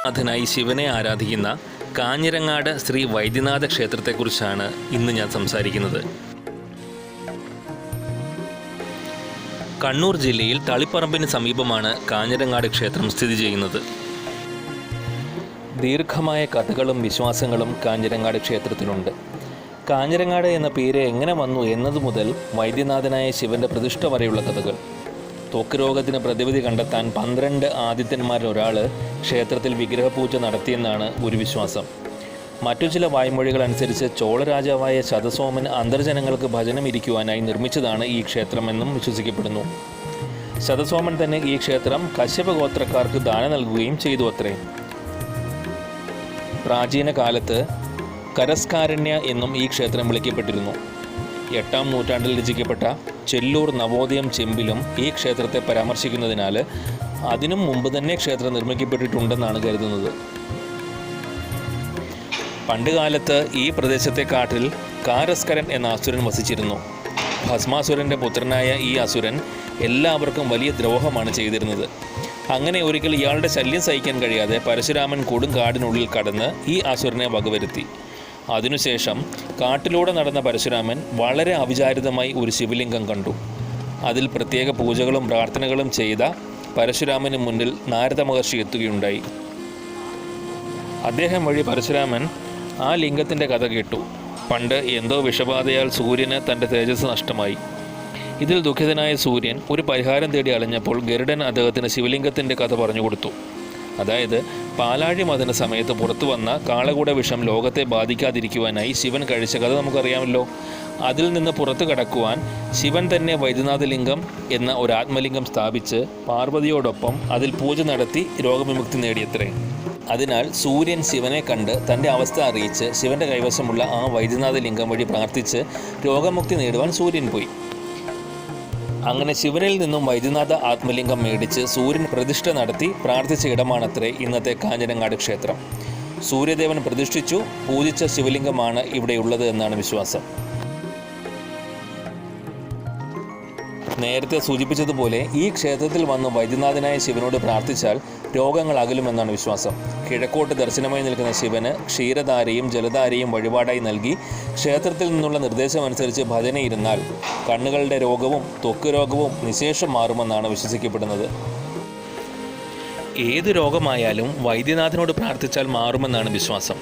വൈദ്യനാഥനായി ശിവനെ ആരാധിക്കുന്ന കാഞ്ഞിരങ്ങാട് ശ്രീ വൈദ്യനാഥ ക്ഷേത്രത്തെക്കുറിച്ചാണ് ഇന്ന് ഞാൻ സംസാരിക്കുന്നത്. കണ്ണൂർ ജില്ലയിൽ തളിപ്പറമ്പിന് സമീപമാണ് കാഞ്ഞിരങ്ങാട് ക്ഷേത്രം സ്ഥിതി ചെയ്യുന്നത്. ദീർഘമായ കഥകളും വിശ്വാസങ്ങളും കാഞ്ഞിരങ്ങാട് ക്ഷേത്രത്തിലുണ്ട്. കാഞ്ഞിരങ്ങാട് എന്ന പേര് എങ്ങനെ വന്നു എന്നതു മുതൽ വൈദ്യനാഥനായ ശിവന്റെ പ്രതിഷ്ഠ വരെയുള്ള കഥകൾ. ത്വക്ക് രോഗത്തിന് പ്രതിവിധി കണ്ടെത്താൻ പന്ത്രണ്ട് ആദിത്യന്മാരിൽ ഒരാൾ ക്ഷേത്രത്തിൽ വിഗ്രഹപൂജ നടത്തിയെന്നാണ് ഒരു വിശ്വാസം മറ്റു ചില വായ്മൊഴികൾ അനുസരിച്ച് ചോളരാജാവായ ശതസോമൻ അന്തർജനങ്ങൾക്ക് ഭജനം ഇരിക്കുവാനായി നിർമ്മിച്ചതാണ് ഈ ക്ഷേത്രമെന്നും വിശ്വസിക്കപ്പെടുന്നു. ശതസോമൻ തന്നെ ഈ ക്ഷേത്രം കശ്യപ ഗോത്രക്കാർക്ക് ദാനം നൽകുകയും ചെയ്തു അത്രേ. പ്രാചീന കാലത്ത് കരസ്കാരണ്യ എന്നും ഈ ക്ഷേത്രം വിളിക്കപ്പെട്ടിരുന്നു. എട്ടാം നൂറ്റാണ്ടിൽ രചിക്കപ്പെട്ട ചെല്ലൂർ നവോദയം ചെമ്പിലും ഈ ക്ഷേത്രത്തെ പരാമർശിക്കുന്നതിനാൽ അതിനും മുമ്പ് തന്നെ ക്ഷേത്രം നിർമ്മിക്കപ്പെട്ടിട്ടുണ്ടെന്നാണ് കരുതുന്നത്. പണ്ടുകാലത്ത് ഈ പ്രദേശത്തെ കാട്ടിൽ കാരസ്കരൻ എന്ന അസുരൻ വസിച്ചിരുന്നു. ഭസ്മാസുരന്റെ പുത്രനായ ഈ അസുരൻ എല്ലാവർക്കും വലിയ ദ്രോഹമാണ് ചെയ്തിരുന്നത്. അങ്ങനെ ഒരിക്കൽ ഇയാളുടെ ശല്യം സഹിക്കാൻ കഴിയാതെ പരശുരാമൻ കൊടും കാടിനുള്ളിൽ കടന്ന് ഈ അസുരനെ വകവരുത്തി. അതിനുശേഷം കാട്ടിലൂടെ നടന്ന പരശുരാമൻ വളരെ അവിചാരിതമായി ഒരു ശിവലിംഗം കണ്ടു. അതിൽ പ്രത്യേക പൂജകളും പ്രാർത്ഥനകളും ചെയ്ത പരശുരാമന് മുന്നിൽ നാരദ മഹർഷി എത്തുകയുണ്ടായി. അദ്ദേഹം വഴി പരശുരാമൻ ആ ലിംഗത്തിന്റെ കഥ കേട്ടു. പണ്ട് എന്തോ വിഷബാധയാൽ സൂര്യന് തന്റെ തേജസ് നഷ്ടമായി. ഇതിൽ ദുഃഖിതനായ സൂര്യൻ ഒരു പരിഹാരം തേടി അലഞ്ഞപ്പോൾ ഗരുഡൻ അദ്ദേഹത്തിന് ശിവലിംഗത്തിന്റെ കഥ പറഞ്ഞു കൊടുത്തു. അതായത് പാലാഴി മതന സമയത്ത് പുറത്തു വന്ന കാളകൂട വിഷം ലോകത്തെ ബാധിക്കാതിരിക്കുവാനായി ശിവൻ കഴിച്ച കഥ നമുക്കറിയാമല്ലോ. അതിൽ നിന്ന് പുറത്തു കടക്കുവാൻ ശിവൻ തന്നെ വൈദ്യനാഥലിംഗം എന്ന ഒരു ആത്മലിംഗം സ്ഥാപിച്ച് പാർവതിയോടൊപ്പം അതിൽ പൂജ നടത്തി രോഗവിമുക്തി നേടിയത്രേ. അതിനാൽ സൂര്യൻ ശിവനെ കണ്ട് തന്റെ അവസ്ഥ അറിയിച്ച് ശിവന്റെ കൈവശമുള്ള ആ വൈദ്യനാഥ ലിംഗം വഴി പ്രാർത്ഥിച്ച് രോഗമുക്തി നേടുവാൻ സൂര്യൻ പോയി. അങ്ങനെ ശിവനിൽ നിന്നും വൈദ്യനാഥ ആത്മലിംഗം മേടിച്ച് സൂര്യൻ പ്രതിഷ്ഠ നടത്തി പ്രാർത്ഥിച്ച ഇടമാണത്രേ ഇന്നത്തെ കാഞ്ഞിരങ്ങാട് ക്ഷേത്രം. സൂര്യദേവൻ പ്രതിഷ്ഠിച്ചു പൂജിച്ച ശിവലിംഗമാണ് ഇവിടെയുള്ളത് എന്നാണ് വിശ്വാസം. നേരത്തെ സൂചിപ്പിച്ചതുപോലെ ഈ ക്ഷേത്രത്തിൽ വന്ന് വൈദ്യനാഥനായ ശിവനോട് പ്രാർത്ഥിച്ചാൽ രോഗങ്ങൾ അകലുമെന്നാണ് വിശ്വാസം. കിഴക്കോട്ട് ദർശനമായി നിൽക്കുന്ന ശിവന് ക്ഷീരധാരയും ജലധാരയും വഴിപാടായി നൽകി ക്ഷേത്രത്തിൽ നിന്നുള്ള നിർദ്ദേശമനുസരിച്ച് ഭജനയിരുന്നാൽ കണ്ണുകളുടെ രോഗവും ത്വക്ക് രോഗവും നിശേഷം മാറുമെന്നാണ് വിശ്വസിക്കപ്പെടുന്നത്. ഏത് രോഗമായാലും വൈദ്യനാഥനോട് പ്രാർത്ഥിച്ചാൽ മാറുമെന്നാണ് വിശ്വാസം.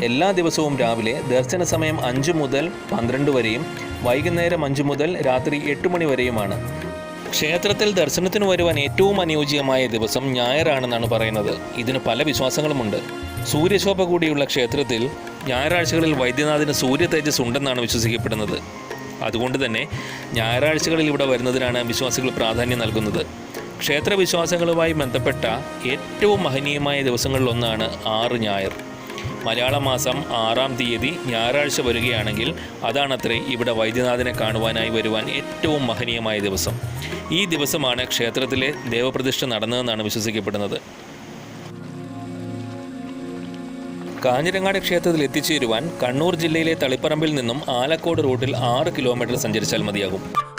എല്ലാ ദിവസവും രാവിലെ ദർശന സമയം അഞ്ച് മുതൽ പന്ത്രണ്ട് വരെയും വൈകുന്നേരം അഞ്ച് മുതൽ രാത്രി എട്ട് മണി വരെയുമാണ്. ക്ഷേത്രത്തിൽ ദർശനത്തിന് വരുവാൻ ഏറ്റവും അനുയോജ്യമായ ദിവസം ഞായറാണെന്നാണ് പറയുന്നത്. ഇതിന് പല വിശ്വാസങ്ങളുമുണ്ട്. സൂര്യശോഭ കൂടിയുള്ള ക്ഷേത്രത്തിൽ ഞായറാഴ്ചകളിൽ വൈദ്യനാഥിന് സൂര്യ തേജസ് ഉണ്ടെന്നാണ് വിശ്വസിക്കപ്പെടുന്നത്. അതുകൊണ്ട് തന്നെ ഞായറാഴ്ചകളിൽ ഇവിടെ വരുന്നതിനാണ് വിശ്വാസികൾ പ്രാധാന്യം നൽകുന്നത്. ക്ഷേത്ര വിശ്വാസങ്ങളുമായി ബന്ധപ്പെട്ട ഏറ്റവും മഹനീയമായ ദിവസങ്ങളിലൊന്നാണ് ആറ് ഞായർ. മലയാള മാസം ആറാം തീയതി ഞായറാഴ്ച വരികയാണെങ്കിൽ അതാണത്രേ ഇവിടെ വൈദ്യനാഥനെ കാണുവാനായി വരുവാൻ ഏറ്റവും മഹനീയമായ ദിവസം. ഈ ദിവസമാണ് ക്ഷേത്രത്തിലെ ദേവപ്രതിഷ്ഠ നടന്നതെന്നാണ് വിശ്വസിക്കപ്പെടുന്നത്. കാഞ്ഞിരങ്ങാട് ക്ഷേത്രത്തിൽ എത്തിച്ചേരുവാൻ കണ്ണൂർ ജില്ലയിലെ തളിപ്പറമ്പിൽ നിന്നും ആലക്കോട് റൂട്ടിൽ ആറ് കിലോമീറ്റർ സഞ്ചരിച്ചാൽ മതിയാകും.